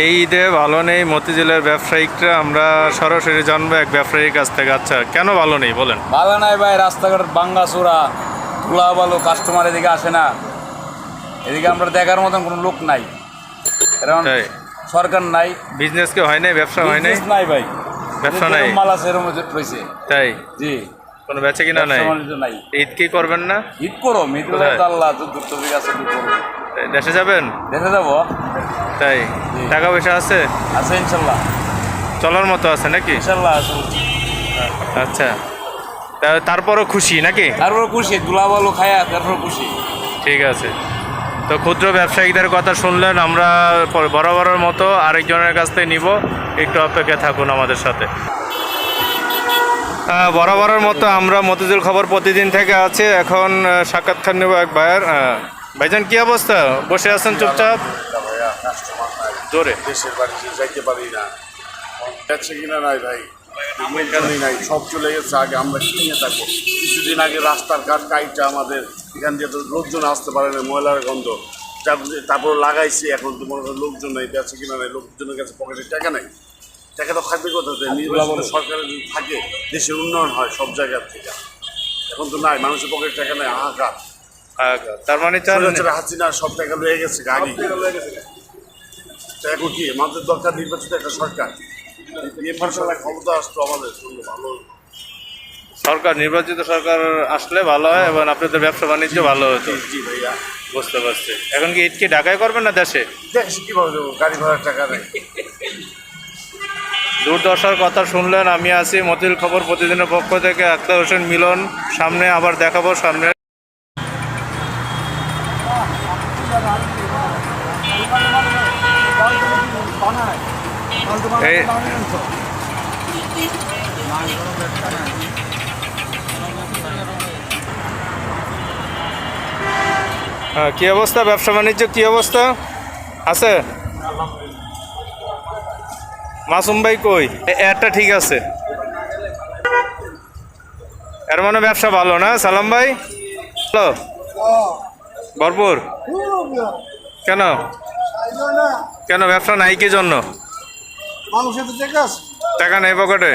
এই ঈদে ভালো নেই মতিঝিলের ব্যবসায়িকরা আমরা সরাসরি জানব এক ব্যবসায়ীর কাছ থেকে আচ্ছা কেন ভালো নেই বলেন। ভালো নাই ভাই রাস্তাঘাট বাঙ্গা চোরা ধুলা ভালো কাস্টমার এদিকে আসে না। এদিকে আমরা দেখার মতন কোনো লোক নাই। কারণ সরকার নাই। বিজনেস কি হয় নাই ব্যবসা হয় নাই? নাই ভাই। ব্যবসা নাই? মাল আছে এরকম রয়েছে। তাই। জি। কোনো বেচা কিনা নাই? নাই। ঈদ কি করবেন না? ঈদ করো ঈদ আল্লাহ আছে দেশে যাবেন? দেখে যাব। তাই? টাকা পয়সা আছে? আছে ইনশাল্লাহ। চলার মতো আছে নাকি? ইনশাল্লাহ আছে আচ্ছা। তারপরও খুশি নাকি? তারপর খুশি দুলা ভালো খায়া তারপর খুশি। ঠিক আছে। তো ক্ষুদ্র ব্যবসায়ীদের কথা শুনলেন আমরা পর- বরাবরের মতো আরেকজনের কাছ থেকে নিব। একটু অপেক্ষা থাকুন আমাদের সাথে। বরাবরের মতো আমরা মতিঝিল খবর প্রতিদিন থেকে আছে। এখন সাক্ষাৎকার নেব এক ভাইয়ের। ভাইজান, কি অবস্থা? বসে আছেন চুপচাপ? জোরে। দেশের বাড়িতে যাইতে পারি না। যাচ্ছে কিনা নাই ভাই? নাই। সব চলে গেছে। আগে আমরা কিনে থাকব। কিছুদিন আগে রাস্তার ঘাট কাইটা আমাদের এখান দিয়ে তো লোকজন আসতে পারে না, ময়লার গন্ধ। তারপর- লাগাইছি। এখন তো মনে করেন লোকজন নেই। যাচ্ছে কিনা নাই? লোকজনের কাছে পকেটে টাকা নেই। টাকা তো থাকবে কোথাতে নির্বাচিত সরকারের যদি থাকে দেশের উন্নয়ন হয় সব জায়গার থেকে। এখন তো নাই মানুষের পকেটে টাকা নেই হাহাকার তার মানে হাসিনা সব টাকা লয়ে গেছে গাড়ি। এখন কি? আমাদের দরকার নির্বাচিত একটা সরকার। ক্ষমতা আসতো আমাদের ভালো। সরকার নির্বাচিত সরকার আসলে ভালো হয় এবং আপনাদের ব্যবসা বাণিজ্য ভালো হতো। জি ভাইয়া। বুঝতে পারছি। এখন কি ঢাকায় করবেন না দেশে? দেখছি কীভাবে দেবো গাড়ি ভাড়ার টাকা নেই। দুর্দশার কথা শুনলেন, আমি আছি মতিল খবর প্রতিদিনের পক্ষ থেকে। আক্তার হোসেন মিলন, সামনে আবার দেখাবো, সামনে। হ্যাঁ কি অবস্থা? ব্যবসা বাণিজ্য কি অবস্থা? আছে? মাসুম ভাই কই? এ- ঠিক আছে। এর মানে ব্যবসা ভালো না? সালাম ভাই। হ্যালো। ভরপুর। কেন? কেন ব্যবসা নাই কি জন্য? টাকা নেই পকেটে?